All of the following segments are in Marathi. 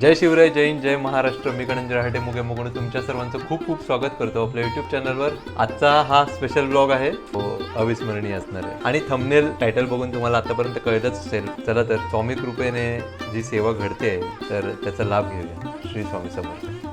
जय शिवराय जय हिंद जय महाराष्ट्र. मी गणेंद्र राहटे मुगे मुगण तुमच्या सर्वांचं खूप खूप स्वागत करतो आपल्या युट्यूब चॅनलवर आजचा हा स्पेशल ब्लॉग आहे. तो अविस्मरणीय असणार आहे. आणि थंबनेल टायटल बघून तुम्हाला आतापर्यंत कळतच असेल. चला तर स्वामी कृपेने जी सेवा घडते तर त्याचा लाभ घेऊया. श्री स्वामी समर्थ.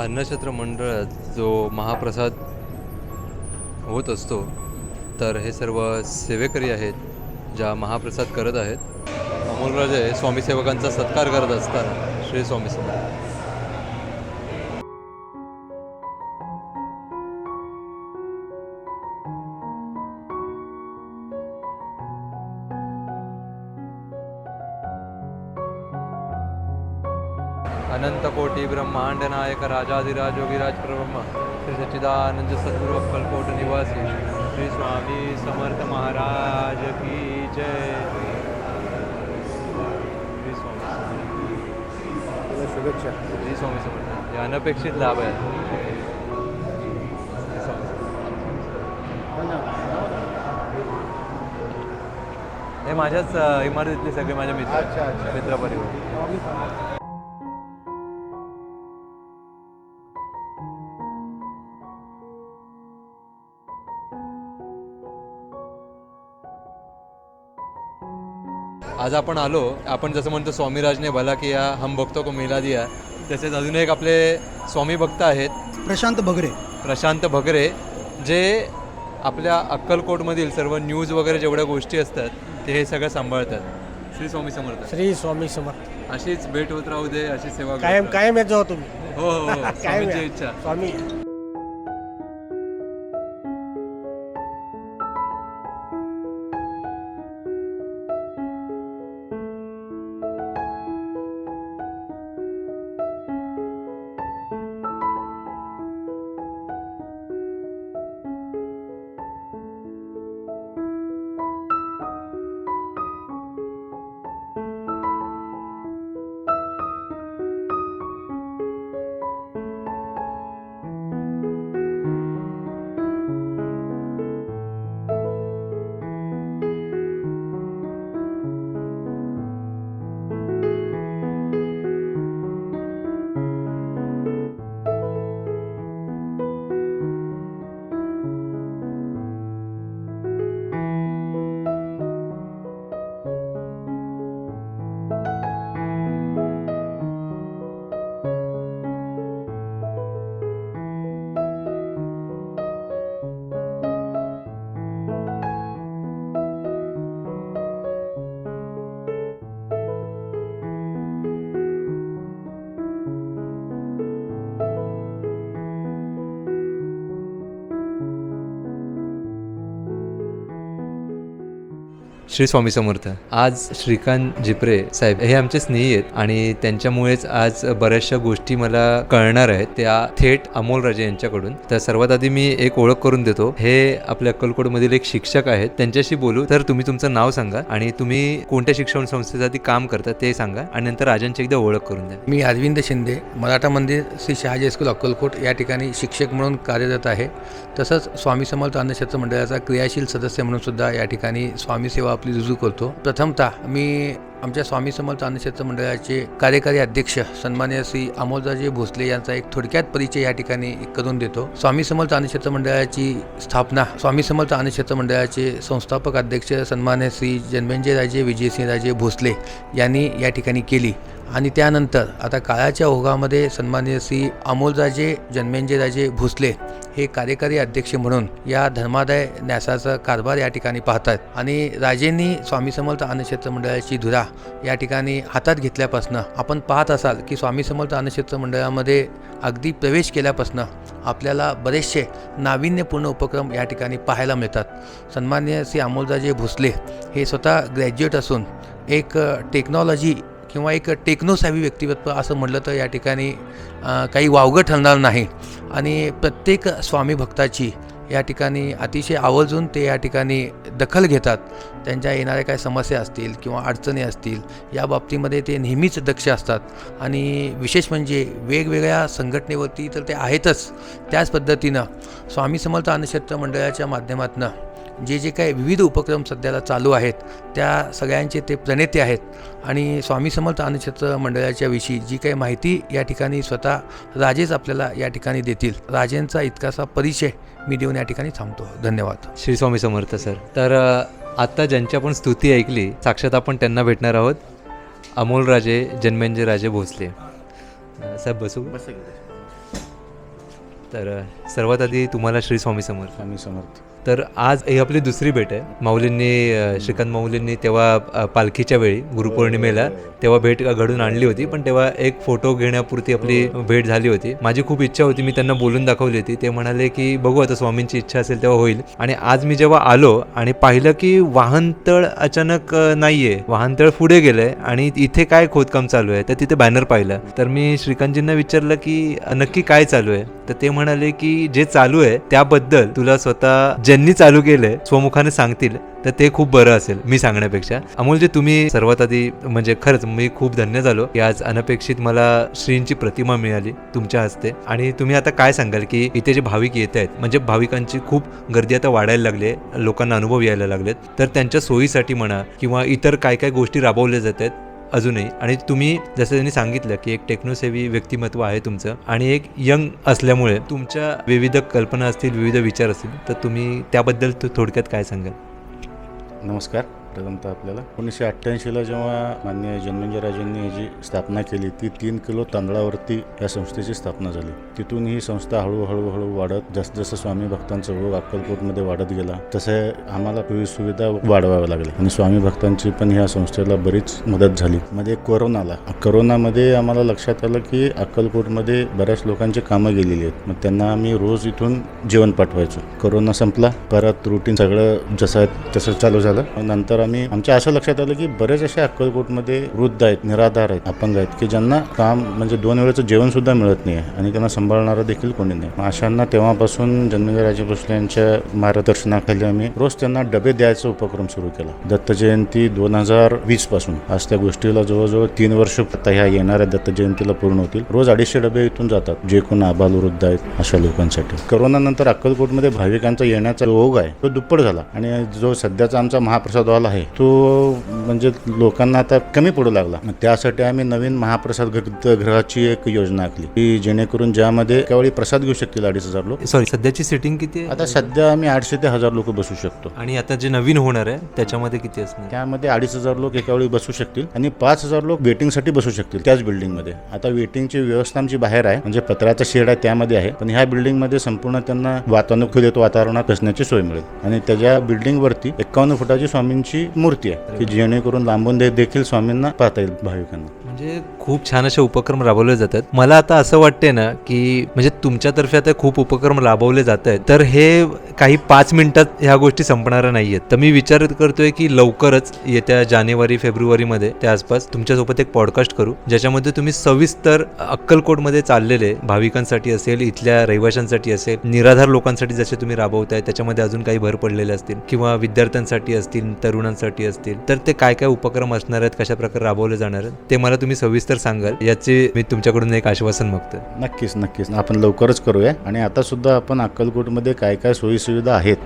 अन्नछत्र मंडळात जो महाप्रसाद होत असतो तर हे सर्व सेवेकरी आहेत ज्या महाप्रसाद करत आहेत. अमोलराजे स्वामी सेवकांचा सत्कार करत असताना श्री स्वामी समर्थ. राजाधिराज योगीराज ब्रह्म श्री सच्चिदानंद सद्गुरु अक्कलकोट निवासी श्री स्वामी समर्थ महाराज की जय। श्री स्वामी समर्थ. शुभेच्छा. श्री स्वामी समर्थ. हे अनपेक्षित लाभ आहे. हे माझ्याच इमारतीतले सगळे माझे मित्र. मित्रपरिवार. आज आपण आलो आपण जसं म्हणतो स्वामीराजने भला किया हम भक्तो को मिला दिया. तसेच अजून एक आपले स्वामी भक्त आहेत. प्रशांत बगरे प्रशांत भगरे जे आपल्या अक्कलकोटमधील सर्व न्यूज वगैरे जेवढ्या गोष्टी असतात ते हे सगळं सांभाळतात. श्री स्वामी समर्थ. श्री स्वामी समर्थ. अशीच भेट होत राहू दे अशी सेवा कायम. कायम येत जाऊ तुम्ही. हो हो हो. स्वामींची या. इच्छा. स्वामी श्री स्वामी समर्थ. आज श्रीकांत जिपरे साहेब हे आमचे स्नेही आहेत आणि त्यांच्यामुळेच आज बऱ्याचशा गोष्टी मला कळणार आहेत. त्या थेट अमोल राजे यांच्याकडून. तर सर्वात आधी मी एक ओळख करून देतो. हे आपल्या अक्कलकोटमधील एक शिक्षक आहेत. त्यांच्याशी बोलू. तर तुम्ही तुमचं नाव सांगा आणि तुम्ही कोणत्या शिक्षण संस्थेसाठी काम करता ते सांगा आणि नंतर राजांची एकदा ओळख करून द्या. मी अरविंद शिंदे मराठा मंदिर श्री शहाजी स्कूल अक्कलकोट या ठिकाणी शिक्षक म्हणून कार्यरत आहे. तसंच स्वामी समर्थ अन्नक्षेत्र मंडळाचा क्रियाशील सदस्य म्हणून सुद्धा या ठिकाणी स्वामी सेवा आपली रुजू करतो. प्रथमतः मी आमच्या स्वामी समर्थ अन्नक्षेत्र मंडळाचे कार्यकारी अध्यक्ष सन्मान्य श्री अमोलराजे भोसले यांचा एक थोडक्यात परिचय या ठिकाणी करून देतो. स्वामी समर्थ अन्नक्षेत्र मंडळाची स्थापना स्वामी समर्थ अन्नक्षेत्र मंडळाचे संस्थापक अध्यक्ष सन्मान्य श्री जनवंजय राजे विजयसिंह राजे भोसले यांनी या ठिकाणी केली. आणि त्यानंतर आता काळाच्या ओघामध्ये सन्मान्य श्री अमोलराजे जन्मेंजयराजे भोसले हे कार्यकारी अध्यक्ष म्हणून या धर्मादाय न्यासाचा कारभार या ठिकाणी पाहतात आणि राजेंनी स्वामी समर्थ अन्नक्षेत्र मंडळाची धुरा या ठिकाणी हातात घेतल्यापासनं आपण पाहत असाल की स्वामी समर्थ अन्नक्षेत्र मंडळामध्ये अगदी प्रवेश केल्यापासनं आपल्याला बरेचसे नाविन्यपूर्ण उपक्रम या ठिकाणी पाहायला मिळतात. सन्मान्य श्री अमोलराजे भोसले हे स्वतः ग्रॅज्युएट असून एक टेक्नॉलॉजी किंवा एक टेक्नोसावी व्यक्तिमत्व असं म्हटलं तर या ठिकाणी काही वावगं ठरणार नाही. आणि प्रत्येक स्वामी भक्ताची या ठिकाणी अतिशय आवर्जून ते या ठिकाणी दखल घेतात. त्यांच्या येणाऱ्या काय समस्या असतील किंवा अडचणी असतील या बाबतीमध्ये ते नेहमीच दक्ष असतात. आणि विशेष म्हणजे वेगवेगळ्या संघटनेवरती तर ते आहेतच. त्याच पद्धतीनं स्वामी समर्थ अन्नक्षेत्र मंडळाच्या माध्यमातून जे जे काही विविध उपक्रम सध्याला चालू आहेत त्या सगळ्यांचे ते प्रणेते आहेत. आणि स्वामी समर्थ अन्नक्षेत्र मंडळाच्या विषयी जी काही माहिती या ठिकाणी स्वतः राजेच आपल्याला या ठिकाणी देतील राजेंचा इतकासा परिचय मी देऊन या ठिकाणी थांबतो. धन्यवाद. श्री स्वामी समर्थ सर. तर आत्ता ज्यांची आपण स्तुती ऐकली साक्षात आपण त्यांना भेटणार आहोत. अमोल राजे जन्मेंजय राजे भोसले. साहेब बसू? तर अ, सर्वात आधी तुम्हाला श्री स्वामी समर्थ. स्वामी समर्थ. तर आज ही आपली दुसरी भेट आहे. माऊलींनी श्रीकांत माऊलींनी तेव्हा पालखीच्या वेळी गुरुपौर्णिमेला तेव्हा भेट घडून आणली होती. पण तेव्हा एक फोटो घेण्यापुरती आपली भेट झाली होती. माझी खूप इच्छा होती मी त्यांना बोलून दाखवली होती. ते म्हणाले की बघू आता स्वामींची इच्छा असेल तेव्हा होईल. आणि आज मी जेव्हा आलो आणि पाहिलं की वाहनतळ अचानक नाहीये. वाहनतळ पुढे गेलंय आणि इथे काय खोदकाम चालू आहे तर तिथे बॅनर पाहिलं. तर मी श्रीकांतजींना विचारलं की नक्की काय चालू आहे? तर ते म्हणाले की जे चालू आहे त्याबद्दल तुला स्वतः ज्यांनी चालू केलंय स्वमुखाने सांगतील तर ते खूप बरं असेल मी सांगण्यापेक्षा. अमोलजी तुम्ही सर्वात आधी म्हणजे खरंच मी खूप धन्य झालो. की आज अनपेक्षित मला श्रींची प्रतिमा मिळाली तुमच्या हस्ते. आणि तुम्ही आता काय सांगाल की इथे जे भाविक येत आहेत म्हणजे भाविकांची खूप गर्दी आता वाढायला लागली आहे लोकांना अनुभव यायला लागलेत. तर त्यांच्या सोयीसाठी म्हणा किंवा इतर काय काय गोष्टी राबवल्या जात आहेत अजूनही. आणि तुम्ही जसं त्यांनी सांगितलं की एक टेक्नोसेवी व्यक्तिमत्व आहे तुमचं आणि एक यंग असल्यामुळे तुमच्या विविध कल्पना असतील विविध विचार असतील तर तुम्ही त्याबद्दल थोडक्यात काय सांगाल? नमस्कार. प्रथमतः आपल्याला? एकोणीसशे अठ्ठ्याऐंशीला जेव्हा मान्य जन्मेंजयराजांनी जी स्थापना केली ती तीन किलो तांदळावरती या संस्थेची स्थापना झाली. तिथून ही संस्था हळूहळू हळू वाढत जसं जसं स्वामी भक्तांचा ओघ अक्कलकोटमध्ये वाढत गेला तसं आम्हाला सोयी सुविधा वाढवाव्या लागल्या. आणि स्वामी भक्तांची पण ह्या संस्थेला बरीच मदत झाली. मध्ये कोरोनाला. कोरोनामध्ये आम्हाला लक्षात आलं की अक्कलकोटमध्ये बऱ्याच लोकांची कामं गेलेली आहेत. मग त्यांना आम्ही रोज इथून जेवण पाठवायचो. कोरोना संपला परत रुटीन सगळं जसं आहे तसं चालू झालं. नंतर नंतर आम्ही आमच्या असं लक्षात आलं की बरेच असे अक्कलकोटमध्ये वृद्ध आहेत निराधार आहेत अपंग आहेत की ज्यांना काम म्हणजे दोन वेळेचं जेवण सुद्धा मिळत नाही आहे आणि त्यांना सांभाळणारं देखील कोणी नाही. अशांना तेव्हापासून जन्मेजय राजे भोसले यांच्या मार्गदर्शनाखाली आम्ही रोज त्यांना डबे द्यायचा उपक्रम सुरू केला. दत्त जयंती दोन हजार वीसपासून. आज त्या गोष्टीला जवळजवळ तीन वर्ष ह्या येणाऱ्या दत्त जयंतीला पूर्ण होतील. रोज अडीचशे डबे इथून जातात. जे कोण आबाल वृद्ध आहेत अशा लोकांसाठी. कोरोनानंतर अक्कलकोटमध्ये भाविकांचा येण्याचा ओघ आहे तो दुप्पट झाला. आणि जो सध्याचा आमचा महाप्रसाद व्हायला आहे. तो म्हणजे लोकांना आता कमी पडू लागला. त्यासाठी आम्ही नवीन महाप्रसाद ग्रह- गृहाची एक योजना आखली. की जेणेकरून ज्यामध्ये त्यावेळी प्रसाद घेऊ शकतील अडीच हजार लोक. सॉरी सध्याची सिटिंग किती आता सध्या आम्ही आठशे ते हजार लोक बसू शकतो. आणि आता जे नवीन होणार आहे त्याच्यामध्ये किती असणार? त्यामध्ये अडीच हजार लोक एकावेळी बसू शकतील आणि पाच हजार लोक वेटिंगसाठी बसू शकतील त्याच बिल्डिंगमध्ये आता वेटिंगची व्यवस्था आमची बाहेर आहे. म्हणजे पत्र्याचा शेड आहे त्यामध्ये आहे. पण ह्या बिल्डिंगमध्ये संपूर्ण त्यांना वातानुकूलित वातावरणात बसण्याची सोय मिळेल. आणि त्याच्या बिल्डिंगवरती एकावन्न फुटाची स्वामींची मूर्ती आहे. की जेणेकरून लांबून दे- देखील स्वामींना पाहता येईल भाविकांना. म्हणजे खूप छान असे उपक्रम राबवले जातात. मला आता असं वाटते ना की म्हणजे तुमच्यातर्फे आता खूप उपक्रम राबवले जात आहेत. तर हे काही पाच मिनिटात ह्या गोष्टी संपणाऱ्या नाही आहेत तर मी विचार करतोय की लवकरच येत्या जानेवारी फेब्रुवारीमध्ये त्या आसपास तुमच्यासोबत एक पॉडकास्ट करू ज्याच्यामध्ये तुम्ही सविस्तर अक्कलकोटमध्ये चाललेले भाविकांसाठी असेल इथल्या रहिवाशांसाठी असेल निराधार लोकांसाठी जसे तुम्ही राबवताय त्याच्यामध्ये अजून काही भर पडलेले असतील किंवा विद्यार्थ्यांसाठी असतील तरुणांसाठी असतील तर ते काय काय उपक्रम असणार आहेत कशा प्रकारे राबवले जाणार आहेत ते मला तुम्ही सविस्तर सांगाल याचे मी तुमच्याकडून एक आश्वासन मागतो नक्कीच नक्कीच. आपण लवकरच करूया. आणि आता सुद्धा आपण अक्कलकोटमध्ये काय काय सोयीसुविधा आहेत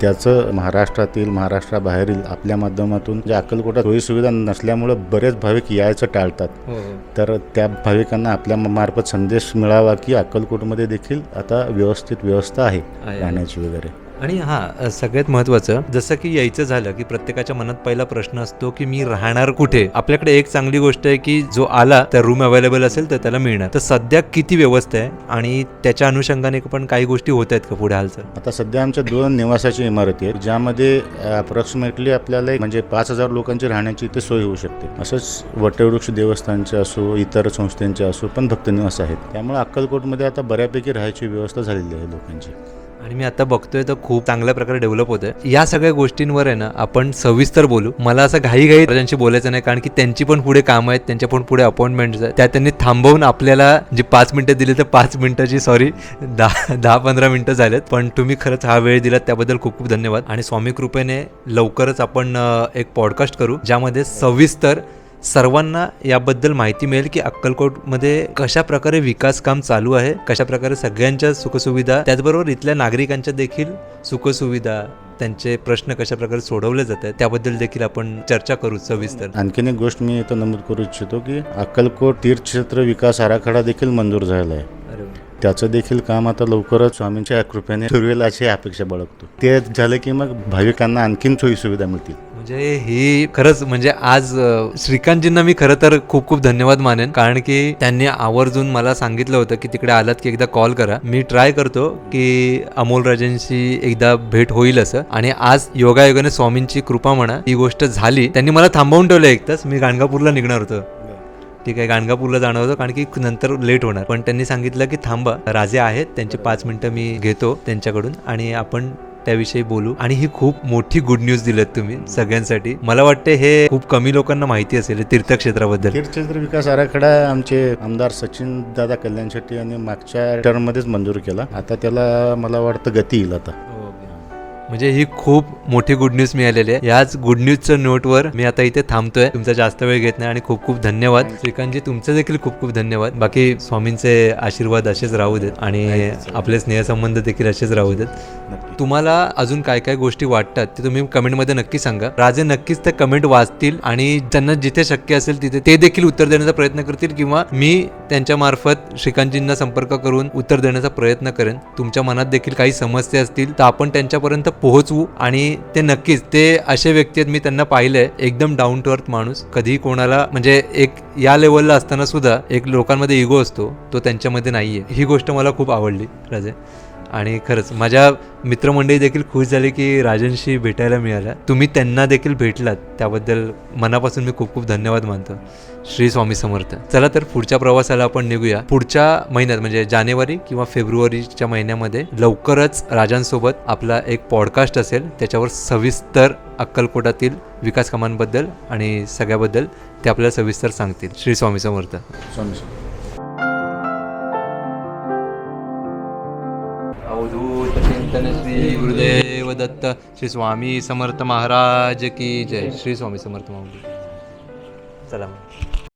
त्याचं महाराष्ट्रातील महाराष्ट्राबाहेरील आपल्या माध्यमातून ज्या अक्कलकोटात सोयीसुविधा नसल्यामुळं बरेच भाविक यायचं टाळतात. तर त्या भाविकांना आपल्या मार्फत संदेश मिळावा की अक्कलकोटमध्ये देखील आता व्यवस्थित व्यवस्था आहे आहे. राहण्याची वगैरे. आणि हां सगळ्यात महत्त्वाचं जसं की यायचं झालं की प्रत्येकाच्या मनात पहिला प्रश्न असतो की मी राहणार कुठे? आपल्याकडे एक चांगली गोष्ट आहे की जो आला त्या रूम अवेलेबल असेल तर त्याला मिळणार. तर सध्या किती व्यवस्था आहे आणि त्याच्या अनुषंगाने पण काही गोष्टी होत आहेत का पुढे हालचाल? आता सध्या आमच्या दोन निवासाची इमारती आहेत ज्यामध्ये अप्रॉक्सिमेटली आपल्याला म्हणजे पाच हजार लोकांची राहण्याची इथे सोय होऊ शकते. असंच वटवृक्ष देवस्थानचे असो इतर संस्थांचे असो पण भक्त निवास आहेत. त्यामुळे अक्कलकोटमध्ये आता बऱ्यापैकी राहायची व्यवस्था झालेली आहे लोकांची. आणि मी आता बघतोय तर खूप चांगल्या प्रकारे डेव्हलप होत आहे या सगळ्या गोष्टींवर आहे ना आपण सविस्तर बोलू. मला असं घाई घाई त्यांची बोलायचं नाही कारण की त्यांची पण पुढे कामं आहेत त्यांच्या पण पुढे अपॉइंटमेंट्स आहेत. त्या त्यांनी थांबवून आपल्याला जे पाच मिनिटं दिली तर पाच मिनिटाची सॉरी दहा दहा पंधरा मिनिटं झालेत. पण तुम्ही खरंच हा वेळ दिलात त्याबद्दल खूप खूप धन्यवाद. आणि स्वामी कृपेने लवकरच आपण एक पॉडकास्ट करू ज्यामध्ये सविस्तर सर्वांना याबद्दल माहिती मिळेल की अक्कलकोटमध्ये कशा प्रकारे विकास काम चालू आहे कशा प्रकारे सगळ्यांच्या सुखसुविधा त्याचबरोबर इथल्या नागरिकांच्या देखील सुखसुविधा त्यांचे प्रश्न कशा प्रकारे सोडवले जात आहेत त्याबद्दल देखील आपण चर्चा करू सविस्तर. आणखीन एक गोष्ट मी इथं नमूद करू इच्छितो की अक्कलकोट तीर्थक्षेत्र विकास आराखडा देखील मंजूर झालेला आहे त्याचं देखील काम आता लवकरच स्वामींच्या कृपेने ठरवेल अशी अपेक्षा बाळगतो. ते झालं की मग भाविकांना आणखीन सोयी सुविधा मिळतील. म्हणजे ही खरंच म्हणजे आज श्रीकांतजींना मी खरं तर खूप खूप धन्यवाद मानेन. कारण की त्यांनी आवर्जून मला सांगितलं होतं की तिकडे आलात की एकदा कॉल करा. मी ट्राय करतो की अमोल राजांशी एकदा भेट होईल असं. आणि आज योगायोगाने स्वामींची कृपा म्हणा ही गोष्ट झाली. त्यांनी मला थांबवून ठेवलं एक तास मी गाणगापूरला निघणार होतो. ठीक आहे गाणगापूरला जाणार होतो कारण की नंतर लेट होणार. पण त्यांनी सांगितलं की थांबा राजे आहेत. त्यांचे पाच मिनिटं मी घेतो त्यांच्याकडून. आणि आपण त्याविषयी बोलू. आणि ही खूप मोठी गुड न्यूज दिलेत तुम्ही सगळ्यांसाठी. मला वाटते हे खूप कमी लोकांना माहिती असेल तीर्थक्षेत्राबद्दल. तीर्थक्षेत्र विकास आराखडा आमचे आमदार सचिन दादा कल्याण शेट्टी यांनी मागच्या टर्ममध्येच मंजूर केला. आता त्याला मला वाटतं गती येईल आता. म्हणजे ही खूप मोठी गुड न्यूज मिळालेली आहे. याच गुड न्यूजच्या नोटवर मी आता इथे थांबतोय. तुमचा जास्त वेळ घेत नाही आणि खूप खूप धन्यवाद. श्रीकांतजी तुमचे देखील खूप खूप धन्यवाद. बाकी स्वामींचे आशीर्वाद असेच राहू देत आणि आपले स्नेहसंबंध देखील असेच राहू देत. तुम्हाला अजून काय काय गोष्टी वाटतात ते तुम्ही कमेंटमध्ये नक्की सांगा. राजे नक्कीच ते कमेंट वाचतील आणि त्यांना जिथे शक्य असेल तिथे ते देखील उत्तर देण्याचा प्रयत्न करतील किंवा मी त्यांच्या मार्फत श्रीकांतजींना संपर्क करून उत्तर देण्याचा प्रयत्न करेन. तुमच्या मनात देखील काही समस्या असतील तर आपण त्यांच्यापर्यंत पोहोचवू आणि ते नक्कीच ते असे व्यक्ती आहेत मी त्यांना पाहिलंय एकदम डाऊन टू अर्थ माणूस. कधी कोणाला म्हणजे एक या लेवलला असताना सुद्धा एक लोकांमध्ये इगो असतो तो त्यांच्यामध्ये नाहीये. ही गोष्ट मला खूप आवडली राजे. आणि खरंच माझ्या मित्रमंडळी देखील खुश झाली की राजनशी भेटायला मिळाल्या तुम्ही त्यांना देखील भेटलात त्याबद्दल मनापासून मी खूप खूप धन्यवाद मानतो. श्री स्वामी समर्थ. चला तर पुढच्या प्रवासाला आपण निघूया. पुढच्या महिन्यात म्हणजे जानेवारी किंवा फेब्रुवारीच्या महिन्यामध्ये लवकरच राजांसोबत आपला एक पॉडकास्ट असेल. त्याच्यावर सविस्तर अक्कलकोटातील विकास कामांबद्दल आणि सगळ्याबद्दल ते आपल्याला सविस्तर सांगतील. श्री स्वामी समर्थ. स्वामी अवधूत चिंतन श्री गुरुदेव दत्त. श्री स्वामी समर्थ महाराज की जय. श्री स्वामी समर्थ महाराज. चला मग.